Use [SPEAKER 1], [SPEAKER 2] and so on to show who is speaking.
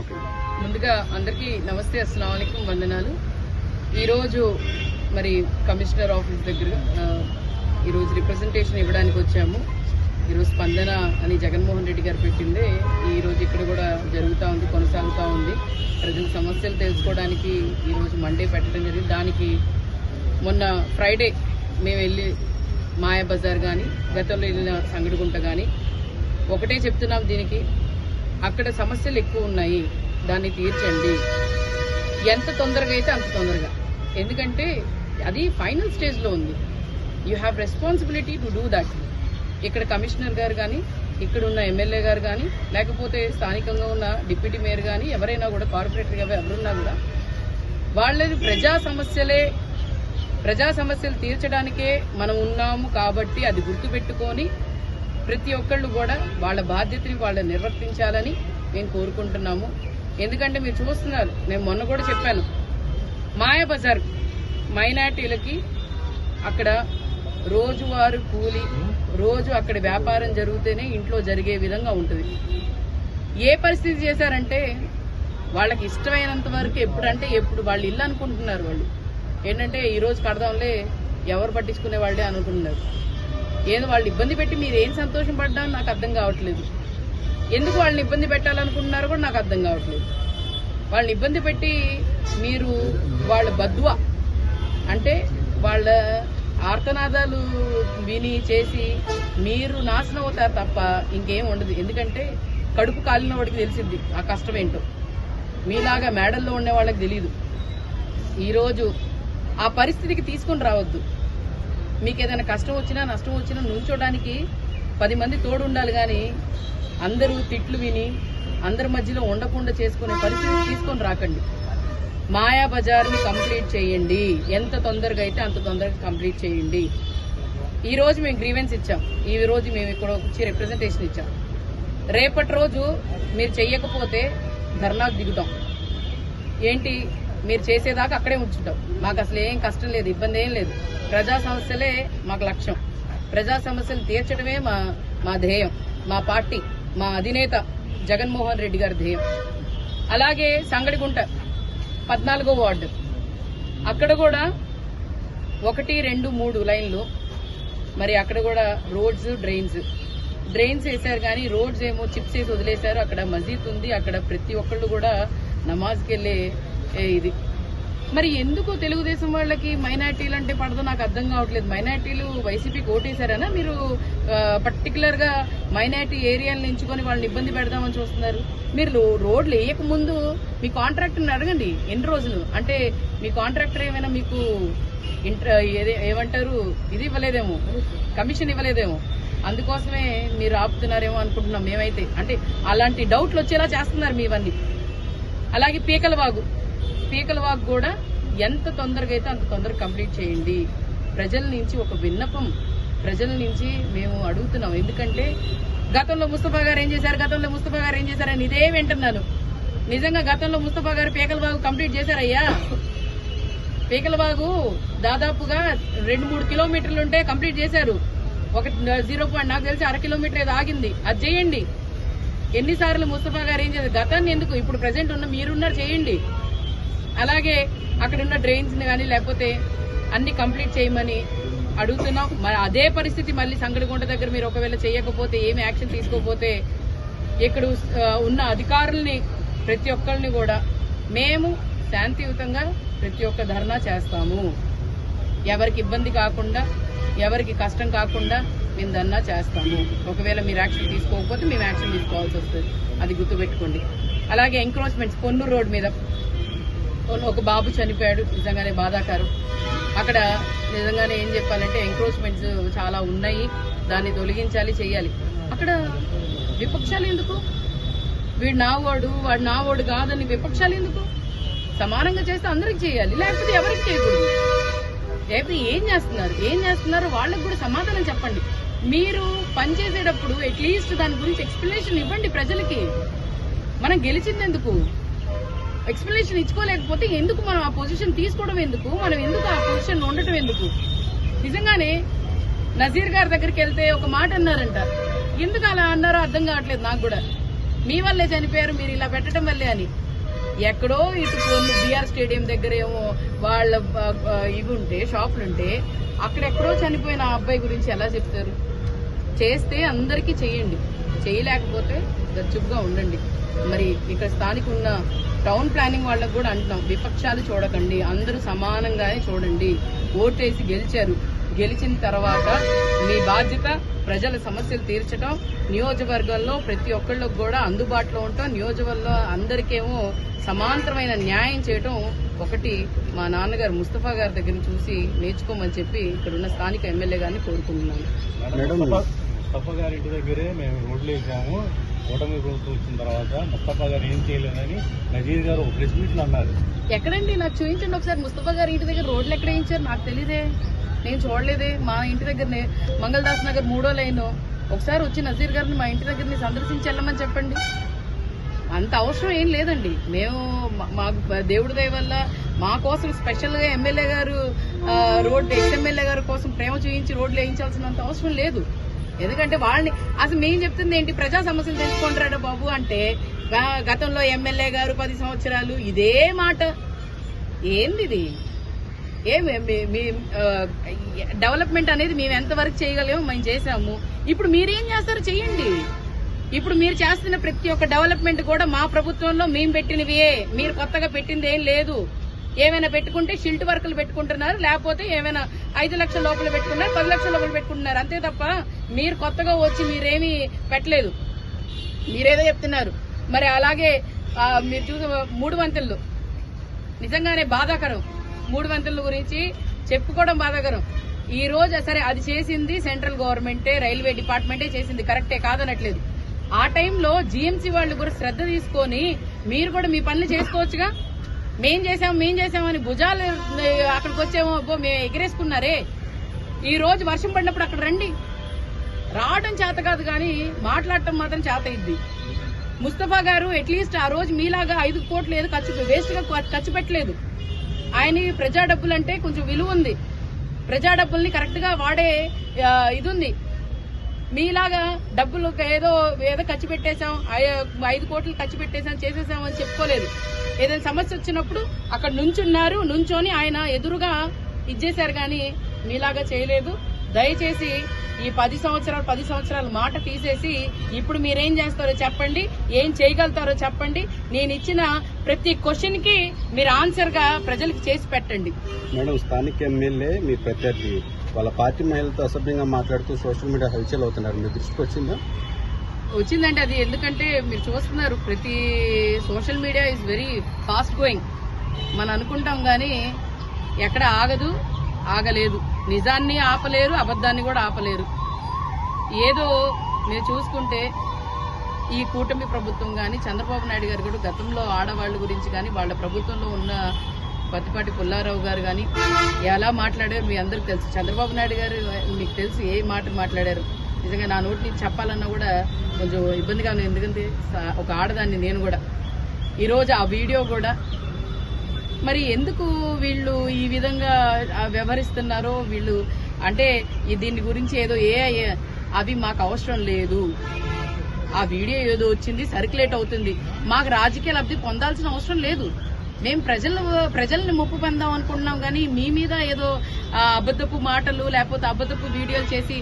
[SPEAKER 1] Okay.
[SPEAKER 2] ముందుగా అందరికీ నమస్తే అస్సలం వందనాలు. ఈరోజు మరి కమిషనర్ ఆఫీస్ దగ్గర ఈరోజు రిప్రజెంటేషన్ ఇవ్వడానికి వచ్చాము. ఈరోజు స్పందన అని జగన్మోహన్ రెడ్డి గారు పెట్టిందే. ఈరోజు ఇక్కడ కూడా జరుగుతూ ఉంది కొనసాగుతూ ఉంది. ప్రజల సమస్యలు తెలుసుకోవడానికి ఈరోజు మండే పెట్టడం జరిగింది. దానికి మొన్న ఫ్రైడే మేము వెళ్ళి మాయా బజార్ కానీ గతంలో వెళ్ళిన సంగడిగుంట కానీ ఒకటే చెప్తున్నాం దీనికి. అక్కడ సమస్యలు ఎక్కువ ఉన్నాయి. దాన్ని తీర్చండి. ఎంత తొందరగా అయితే అంత తొందరగా. ఎందుకంటే అది ఫైనల్ స్టేజ్లో ఉంది. You have responsibility to do that ఇక్కడ కమిషనర్ గారు కానీ ఇక్కడ ఉన్న ఎమ్మెల్యే గారు కానీ లేకపోతే స్థానికంగా ఉన్న డిప్యూటీ మేయర్ కానీ ఎవరైనా కూడా కార్పొరేటర్ గారు ఎవరున్నా కూడా వాళ్ళది ప్రజా సమస్యలే. ప్రజా సమస్యలు తీర్చడానికే మనం ఉన్నాము కాబట్టి అది గుర్తుపెట్టుకొని ప్రతి ఒక్కళ్ళు కూడా వాళ్ళ బాధ్యతని వాళ్ళు నిర్వర్తించాలని మేము కోరుకుంటున్నాము. ఎందుకంటే మీరు చూస్తున్నారు నేను మొన్న కూడా చెప్పాను. మాయా బజార్ మైనార్టీలకి అక్కడ రోజువారు కూలి రోజు అక్కడ వ్యాపారం జరిగితేనే ఇంట్లో జరిగే విధంగా ఉంటుంది. ఏ పరిస్థితి చేశారంటే వాళ్ళకి ఇష్టమైనంత వరకు ఎప్పుడంటే ఎప్పుడు వాళ్ళు ఇల్లు అనుకుంటున్నారు వాళ్ళు. ఏంటంటే ఈరోజు కడదాంలే ఎవరు పట్టించుకునే వాళ్ళే అనుకుంటున్నారు. ఏదో వాళ్ళు ఇబ్బంది పెట్టి మీరు ఏం సంతోషం పడ్డా నాకు అర్థం కావట్లేదు. ఎందుకు వాళ్ళని ఇబ్బంది పెట్టాలనుకుంటున్నారో కూడా నాకు అర్థం కావట్లేదు. వాళ్ళని ఇబ్బంది పెట్టి మీరు వాళ్ళ బద్వా అంటే వాళ్ళ ఆర్తనాదాలు విని చేసి మీరు నాశనం అవుతారు తప్ప ఇంకేం ఉండదు. ఎందుకంటే కడుపు కాలిన వాడికి తెలిసింది ఆ కష్టం ఏంటో. మీలాగా మేడల్లో ఉండే వాళ్ళకి తెలియదు ఈరోజు ఆ పరిస్థితికి తీసుకొని రావద్దు. మీకు ఏదైనా కష్టం వచ్చినా నష్టం వచ్చినా నుంచోడానికి పది మంది తోడు ఉండాలి కానీ అందరూ తిట్లు విని అందరి మధ్యలో ఉండకుండా చేసుకునే పరిస్థితి తీసుకొని రాకండి. మాయా బజార్ని కంప్లీట్ చేయండి. ఎంత తొందరగా అయితే అంత తొందరగా కంప్లీట్ చేయండి. ఈ రోజు మేము గ్రీవెన్స్ ఇచ్చాం. ఈ రోజు మేము ఇక్కడ వచ్చి రిప్రజెంటేషన్ ఇచ్చాం. రేపటి రోజు మీరు చెయ్యకపోతే ధర్నాకు దిగుతాం. ఏంటి? మీరు చేసేదాకా అక్కడే ఉంచుంటాం మాకు అసలు ఏం కష్టం లేదు ఇబ్బంది ఏం లేదు. ప్రజా సమస్యలే మాకు లక్ష్యం. ప్రజా సమస్యలు తీర్చడమే మా మా ధ్యేయం మా పార్టీ మా అధినేత జగన్మోహన్ రెడ్డి గారి ధ్యేయం. అలాగే సంగడిగుంట పద్నాలుగో వార్డు. అక్కడ కూడా ఒకటి రెండు మూడు లైన్లు. మరి అక్కడ కూడా రోడ్స్ డ్రైన్స్. డ్రైన్స్ వేశారు కానీ రోడ్స్ ఏమో చిప్స్ వేసి వదిలేశారు. అక్కడ మసీద్ ఉంది. అక్కడ ప్రతి ఒక్కళ్ళు కూడా నమాజ్కి వెళ్ళే ఇది. మరి ఎందుకు తెలుగుదేశం వాళ్ళకి మైనార్టీలు అంటే పడదో నాకు అర్థం కావట్లేదు. మైనార్టీలు వైసీపీకి ఓటేశారనా? మీరు పర్టికులర్గా మైనార్టీ ఏరియాలను ఎంచుకొని వాళ్ళని ఇబ్బంది పెడదామని చూస్తున్నారు. మీరు రోడ్లు వేయక ముందు మీ కాంట్రాక్టర్ని అడగండి. ఎన్ని రోజులు? అంటే మీ కాంట్రాక్టర్ ఏమైనా మీకు ఇంటర్ ఏదే- ఏమంటారు? ఇది ఇవ్వలేదేమో. కమిషన్ ఇవ్వలేదేమో. అందుకోసమే మీరు ఆపుతున్నారేమో అనుకుంటున్నాం మేమైతే. అంటే అలాంటి డౌట్లు వచ్చేలా చేస్తున్నారు మీవన్నీ అలాగే పీకల వాగు. పీకల వాక్ కూడా ఎంత తొందరగా అయితే అంత తొందరగా కంప్లీట్ చేయండి. ప్రజల నుంచి ఒక విన్నపం ప్రజల నుంచి మేము అడుగుతున్నాం. ఎందుకంటే గతంలో ముస్తఫా గారు ఏం చేశారు? గతంలో ముస్తఫా గారు ఏం చేశారని ఇదే వింటున్నాను. నిజంగా గతంలో ముస్తఫా గారు పీకల వాగు కంప్లీట్ చేశారయ్యా. పీకలబాగు దాదాపుగా రెండు మూడు కిలోమీటర్లు ఉంటే కంప్లీట్ చేశారు. ఒక జీరో పాయింట్ నాకు తెలిసి అర కిలోమీటర్ ఏదో ఆగింది. అది చేయండి. ఎన్నిసార్లు ముస్తఫా గారు ఏం చేశారు? గతాన్ని ఎందుకు? ఇప్పుడు ప్రజెంట్ ఉన్న మీరున్నారు చేయండి. అలాగే అక్కడ ఉన్న డ్రైన్స్ కానీ లేకపోతే అన్ని కంప్లీట్ చేయమని అడుగుతున్నాం. మరి అదే పరిస్థితి మళ్ళీ సంగడిగుంట దగ్గర మీరు ఒకవేళ చేయకపోతే ఏమి యాక్షన్ తీసుకోకపోతే ఇక్కడ ఉన్న అధికారుల్ని ప్రతి ఒక్కరిని కూడా మేము శాంతియుతంగా ప్రతి ఒక్క ధర్నా చేస్తాము. ఎవరికి ఇబ్బంది కాకుండా ఎవరికి కష్టం కాకుండా మేము ధర్నా చేస్తాము. ఒకవేళ మీరు యాక్షన్ తీసుకోకపోతే మేము యాక్షన్ తీసుకోవాల్సి వస్తుంది. అది గుర్తుపెట్టుకోండి. అలాగే ఎంక్రోచ్మెంట్స్ పొన్నూరు రోడ్ మీద ఒక బాబు చనిపోయాడు నిజంగానే బాధాకరం. అక్కడ నిజంగానే ఏం చెప్పాలంటే ఎంక్రోచ్మెంట్స్ చాలా ఉన్నాయి. దాన్ని తొలగించాలి చేయాలి. అక్కడ విపక్షాలు ఎందుకు? వీడు నా ఓడు వాడు నా ఓడు కాదని విపక్షాలు ఎందుకు? సమానంగా చేస్తే అందరికి చేయాలి లేకపోతే ఎవరికి చేయకూడదు? లేకపోతే ఏం చేస్తున్నారు? ఏం చేస్తున్నారు వాళ్ళకి కూడా సమాధానం చెప్పండి. మీరు పనిచేసేటప్పుడు అట్లీస్ట్ దాని గురించి ఎక్స్ప్లెనేషన్ ఇవ్వండి ప్రజలకి. మనం గెలిచింది ఎందుకు? ఎక్స్ప్లెనేషన్ ఇచ్చుకోలేకపోతే ఎందుకు మనం ఆ పొజిషన్ తీసుకోవడం ఎందుకు? మనం ఎందుకు ఆ పొజిషన్ ఉండటం ఎందుకు? నిజంగానే నజీర్ గారి దగ్గరికి వెళ్తే ఒక మాట అన్నారంట. ఎందుకు అలా అన్నారో అర్థం కావట్లేదు నాకు కూడా. మీ వల్లే చనిపోయారు మీరు ఇలా పెట్టడం వల్లే అని. ఎక్కడో ఇటు బీఆర్ స్టేడియం దగ్గర ఏమో వాళ్ళ ఇవి ఉంటే షాపులు ఉంటే అక్కడెక్కడో చనిపోయిన ఆ అబ్బాయి గురించి ఎలా చెప్తారు? చేస్తే అందరికీ చేయండి. చేయలేకపోతే గచ్చుగ్గా ఉండండి. మరి ఇక్కడ స్థానిక ఉన్న టౌన్ ప్లానింగ్ వాళ్ళకు కూడా అంటున్నాం విపక్షాలు చూడకండి అందరూ సమానంగానే చూడండి. ఓటేసి గెలిచారు. గెలిచిన తర్వాత మీ బాధ్యత ప్రజల సమస్యలు తీర్చడం నియోజకవర్గంలో ప్రతి ఒక్కళ్ళకు కూడా అందుబాటులో ఉంటాం నియోజకవర్గంలో అందరికేమో సమాంతరమైన న్యాయం చేయడం ఒకటి మా నాన్నగారు ముస్తఫా గారి దగ్గర చూసి నేర్చుకోమని చెప్పి ఇక్కడ ఉన్న స్థానిక ఎమ్మెల్యే గారిని కోరుకుంటున్నాను.
[SPEAKER 1] ముస్తఫా గారి ఇంటి దగ్గరే మేము రోడ్లు వేసాము. కూటమి ప్రభుత్వం వచ్చిన తర్వాత ముస్తఫా గారు ఏం చేయలేదని నజీర్ గారు ఒక ప్రెస్ మీట్లో అన్నారు.
[SPEAKER 2] ఎక్కడండి? నాకు చూపించండి ఒకసారి. ముస్తఫా గారు ఇంటి దగ్గర రోడ్లు ఎక్కడ వేయించారు? నాకు తెలియదే నేను చూడలేదే. మా ఇంటి దగ్గరనే మంగళదాస్ నగర్ మూడో లైన్. ఒకసారి వచ్చి నజీర్ గారిని మా ఇంటి దగ్గరని సందర్శించి వెళ్ళమని చెప్పండి. అంత అవసరం ఏం లేదండి. మేము మా- మాకు దేవుడి దయ వల్ల మా కోసం స్పెషల్గా ఎమ్మెల్యే గారు రోడ్డు రోడ్ ఎక్స్ ఎమ్మెల్యే గారి కోసం ప్రేమ చూపించి రోడ్లు వేయించాల్సినంత అవసరం లేదు. ఎందుకంటే వాళ్ళని అసలు మేము చెప్తుంది ఏంటి? ప్రజా సమస్యలు తెలుసుకుంటారా బాబు అంటే గతంలో ఎమ్మెల్యే గారు పది సంవత్సరాలు ఇదే మాట. ఏంది ఇది? ఏమి డెవలప్మెంట్ అనేది మేము ఎంతవరకు చేయగలేమో మేము చేసాము ఇప్పుడు మీరేం చేస్తారో చెయ్యండి. ఇప్పుడు మీరు చేస్తున్న ప్రతి ఒక్క డెవలప్మెంట్ కూడా మా ప్రభుత్వంలో మేము పెట్టినవే మీరు కొత్తగా పెట్టింది ఏం లేదు. ఏమైనా పెట్టుకుంటే షిల్ట్ వర్కులు పెట్టుకుంటున్నారు లేకపోతే ఏమైనా ఐదు లక్షల లోపల పెట్టుకున్నారు పది లక్షల లోపల పెట్టుకుంటున్నారు. అంతే తప్ప మీరు కొత్తగా వచ్చి మీరేమీ పెట్టలేదు. మీరేదో చెప్తున్నారు. మరి అలాగే మీరు చూసే మూడు వంతులు. నిజంగానే బాధాకరం. మూడు వంతుల గురించి చెప్పుకోవడం బాధాకరం. ఈ రోజు సరే అది చేసింది సెంట్రల్ గవర్నమెంటే రైల్వే డిపార్ట్మెంటే చేసింది. కరెక్టే కాదనట్లేదు. ఆ టైంలో జీఎంసీ వాళ్ళు కూడా శ్రద్ధ తీసుకొని మీరు కూడా మీ పనులు చేసుకోవచ్చుగా? మేం చేసాం మేం చేసామని భుజాలు అక్కడికి వచ్చేమో అబ్బో మేము ఎగిరేసుకున్నారే. ఈ రోజు వర్షం పడినప్పుడు అక్కడ రండి. రావడం చేత కాదు కానీ మాట్లాడటం మాత్రం చేత ఇద్ది ముస్తఫా గారు అట్లీస్ట్ ఆ రోజు మీలాగా ఐదు కోట్లు ఏదో ఖర్చు వేస్ట్గా ఖర్చు పెట్టలేదు. ఆయన ప్రజా డబ్బులు అంటే కొంచెం విలువ ఉంది. ప్రజా డబ్బుల్ని కరెక్ట్గా వాడే ఇది ఉంది. మీలాగా డబ్బులు ఏదో ఏదో ఖర్చు పెట్టేశాం ఐ- ఐదు కోట్లు ఖర్చు పెట్టేశాం చేసేసాం అని చెప్పుకోలేదు. ఏదైనా సమస్య వచ్చినప్పుడు అక్కడ నుంచున్నారు నుంచొని ఆయన ఎదురుగా ఇచ్చేశారు కానీ మీలాగా చేయలేదు. దయచేసి ఈ పది సంవత్సరాలు పది సంవత్సరాలు మాట తీసేసి ఇప్పుడు మీరేం చేస్తారో చెప్పండి ఏం చేయగలుగుతారో చెప్పండి. నేను ఇచ్చిన ప్రతి క్వశ్చన్కి మీరు ఆన్సర్గా ప్రజలకు చేసి పెట్టండి.
[SPEAKER 3] మేడం స్థానిక ఎమ్మెల్యే మీ ప్రత్యర్థి. వాళ్ళ పార్టీ మహిళలతో అసభ్యంగా మాట్లాడుతూ సోషల్ మీడియా హల్చల్ అవుతున్నారు. మీ దృష్టికి వచ్చిందా?
[SPEAKER 2] వచ్చిందండి. అది ఎందుకంటే మీరు చూస్తున్నారు ప్రతి social media is very fast going మనం అనుకుంటాం కానీ ఎక్కడ ఆగదు ఆగలేదు. నిజాన్ని ఆపలేరు అబద్ధాన్ని కూడా ఆపలేరు. ఏదో మీరు చూసుకుంటే ఈ కూటమి ప్రభుత్వం కానీ చంద్రబాబు నాయుడు గారు కూడా గతంలో ఆడవాళ్ళ గురించి కానీ వాళ్ళ ప్రభుత్వంలో ఉన్న పత్తిపాటి పుల్లారావు గారు కానీ ఎలా మాట్లాడారు మీ అందరికి తెలుసు. చంద్రబాబు నాయుడు గారు మీకు తెలుసు ఏ మాట మాట్లాడారు. నిజంగా నా నోటి నుంచి చెప్పాలన్నా కూడా కొంచెం ఇబ్బందిగా ఉంది. ఎందుకంటే ఒక ఆడదాన్ని నేను కూడా. ఈరోజు ఆ వీడియో కూడా మరి ఎందుకు వీళ్ళు ఈ విధంగా వ్యవహరిస్తున్నారో వీళ్ళు అంటే దీని గురించి ఏదో ఏ ఏ- అవి మాకు అవసరం లేదు. ఆ వీడియో ఏదో వచ్చింది సర్క్యులేట్ అవుతుంది. మాకు రాజకీయ లబ్ధి పొందాల్సిన అవసరం లేదు. మేము ప్రజలు ప్రజల్ని ముప్పు పొందాం అనుకుంటున్నాం కానీ మీ మీద ఏదో అబద్ధపు మాటలు లేకపోతే అబద్ధపు వీడియోలు చేసి